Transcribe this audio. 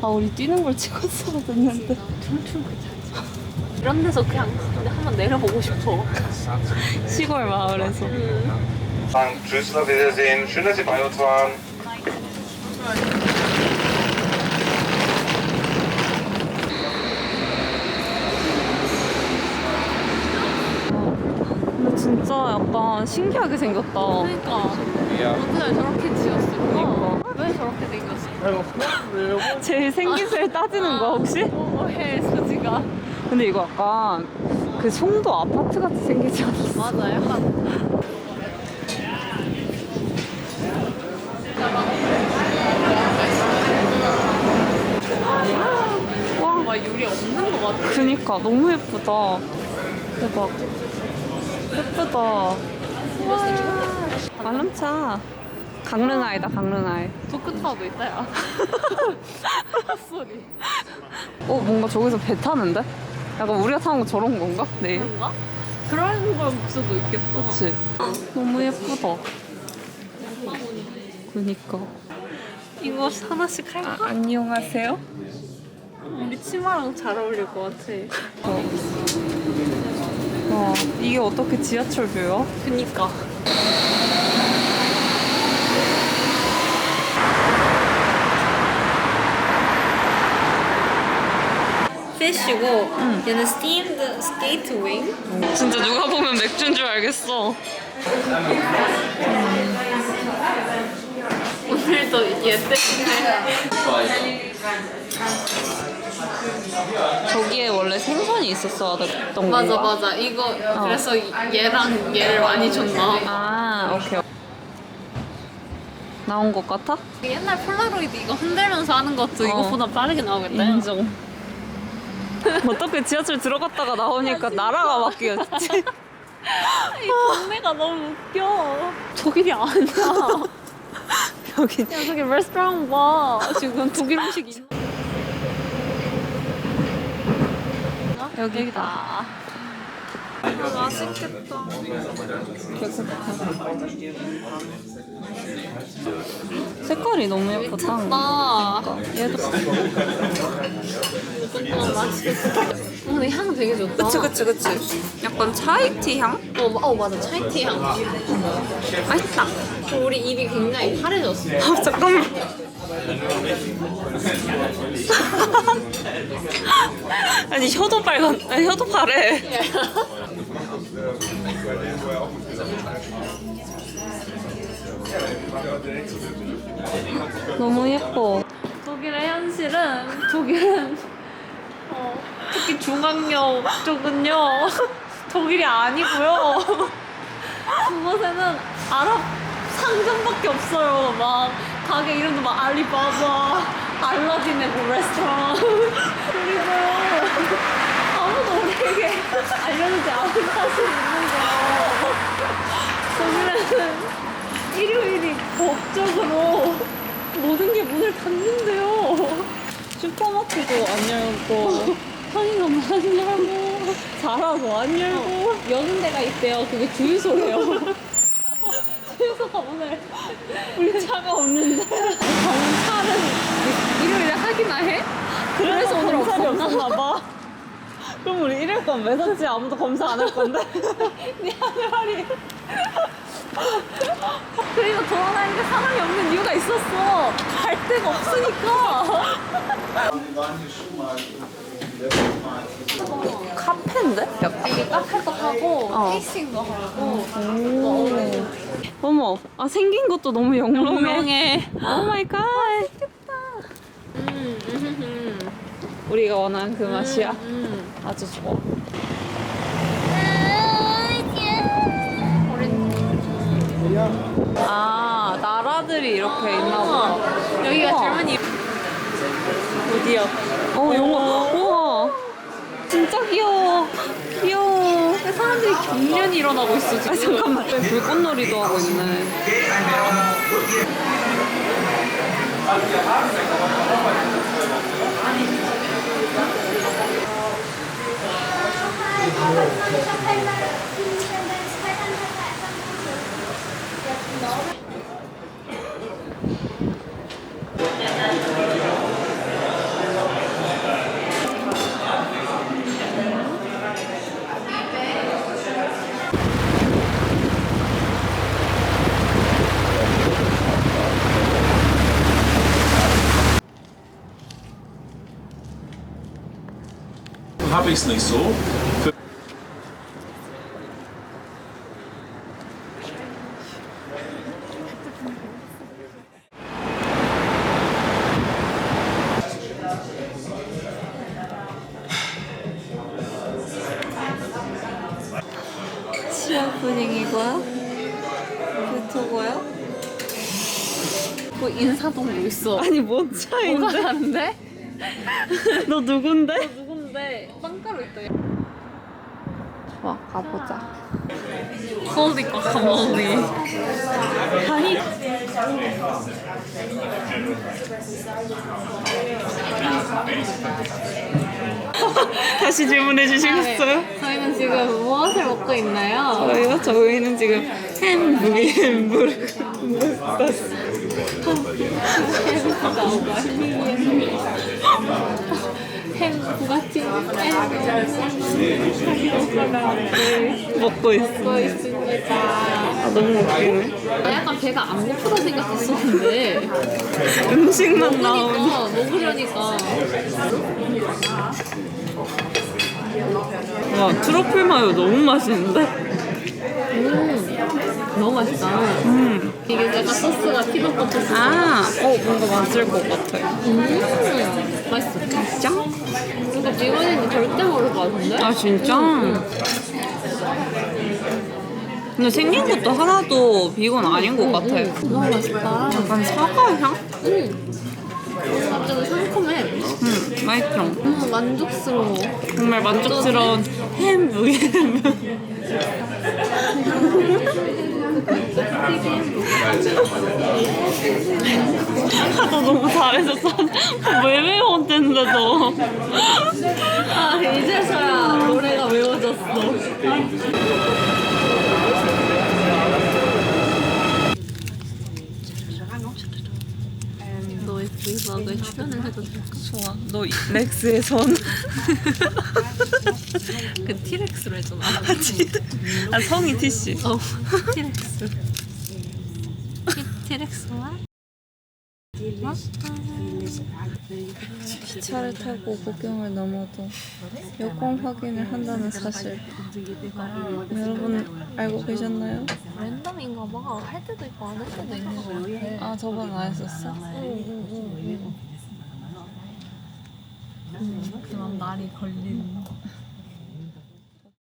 아 우리 뛰는 걸 찍었어야 됐는데 이런 데서 그냥 한번 내려보고 싶어. 시골 마을에서 Sagen Tschüss, auf Wiedersehen. Schön, dass Sie bei uns waren. 진짜 약간 신기하게 생겼다 그러니까 어떻게 저렇게 지었을까? 왜 저렇게 생겼을까? 제일 생기세를 따지는 거야 혹시? 뭐해 소지가? 근데 이거 약간 그 송도 아파트 같이 생기지 않았어? 맞아 약간 와 막 유리 없는 것 같아. 그니까 너무 예쁘다 대박 예쁘다 와 알람차 강릉아이다 강릉아이 도크타워도 있다 야. 헛소리. 어 뭔가 저기서 배 타는데? 약간 우리가 타는 거 저런 건가? 네 그런가? 그런 걸 수도 있겠다. 그치 너무 예쁘다 그니까 이거 하나씩 할까? 아, 안녕하세요 우리 치마랑 잘 어울릴 것 같아. 어. 와 이게 어떻게 지하철 뷰야? 그니까. 피쉬고 얘는 steamed skate wing. 진짜 누가 보면 맥주인 줄 알겠어 오늘도 얘 때문에 저기에 원래 생선이 있었어야 됐던 맞아 건가? 맞아. 이거 그래서 얘랑 얘를 많이 줬나? 아 오케이. 나온 것 같아? 옛날 폴라로이드 이거 흔들면서 하는 것도 어. 이것보다 빠르게 나오겠다. 인정. 어떻게 지하철 들어갔다가 나오니까 나라가 바뀌었지. 이 동네가 너무 웃겨. 독일이 아니야. 여기. 야 저기 레스토랑 봐. 지금 독일 음식 있나? 여기다. 아 맛있겠다. 색깔이 너무 예쁘다. 나 얘도 어, 맛있겠다. 어, 근데 향 되게 좋다. 그치 그치 그치. 약간 차이티 향? 어, 마- 어 맞아. 차이티 향. 맛있다. 우리 입이 굉장히 파래졌어. 아 잠깐만 아니 혀도 빨간 아니 혀도 파래. 너무 예뻐. 독일의 현실은 독일은 어, 특히 중앙역 쪽은요 독일이 아니고요. 그곳에는 아랍 상점밖에 없어요 막 가게 이름도 막 알리바바 알라딘의 뭐 레스토랑 그리고 아무도 우리에게 알려주지 않은 사실이 있는 거예요 독일에는 일요일이 법적으로 모든 게 문을 닫는데요. 슈퍼마켓도 안 열고 편의점 안 열고 자라도 안 열고 여는 데가 있대요. 그게 주유소래요. 주유소가 오늘 우리 차가 없는데 검찰은 일요일에 하기나 해? 그래서 오늘 검찰이 없었나? 없었나 봐 그럼 우리 일요일간 왜 샀지? 아무도 검사 안 할 건데 미안해 말이. 그리고 돌아다니는데 사람이 없는 이유가 있었어. 갈 데가 없으니까. 카페인데? 이게 카페도 하고 어. 테이스팅도 하고 뭐 어머 아 생긴 것도 너무 영롱해. 오 마이 갓 음, 음, 우리가 원하는 그 맛이야 음. 아주 좋아 아 나라들이 이렇게 있나 보다 여기가 우와. 젊은이 어디야? 어 우와 진짜 귀여워. 귀여워. 사람들이 경련이 일어나고 있어 지금. 아, 잠깐만. 불꽃놀이도 하고 있네. Obviously so. 치아 분위기고요. 유튜브고요. 뭐 인사동도 있어. 아니 뭔 차이인데? 뭐가 다른데? 너 누군데? 누군데? 빵가루 있다. 와 가보자. 그러니까 가만히. 아니 다시 질문해 주시겠어요? 저희는 지금 무엇을 먹고 있나요? 저희요? 저희는 지금 햄burger 햄burger 햄 부가티 먹고 있어. 아, 너무 웃기네. 나 약간 배가 안 고프다 생각했었는데 음식만 나오니. 먹으니까 먹으려니까 와 트러플 마요 너무 맛있는데? 음 너무 맛있다. 음. 이게 약간 소스가 피넛버터 소스. 아, 어 뭔가 맞을 것 같아. 음 맛있어. 진짜? 이거 비건이는 절대 모를 것 같은데? 아 진짜? 근데 생긴 것도 하나도 비건 아닌 것 같아. 너무 맛있다. 약간 사과 향? 음. 갑자기 상콤해. 음, 맛있죠. 음 만족스러워. 정말 만족스러운 햄burger. 아, 너 너무 잘해줬어. 왜 외웠는데도. 아 이제서야 노래가 외워졌어. 너의 브이로그에 출연을 해도 될까? 좋아. 너 렉스의 선. 그 티렉스로 했잖아. 아, 성이 티씨. 어, 티렉스. 티, 티렉스와? 기차를 타고 국경을 넘어도 여권 확인을 한다는 사실 여러분 알고 계셨나요? 랜덤인가 봐. 할 때도 있고 안 할 때도 있는 거. 아 저번 안 했었어? 그만 날이 걸리는.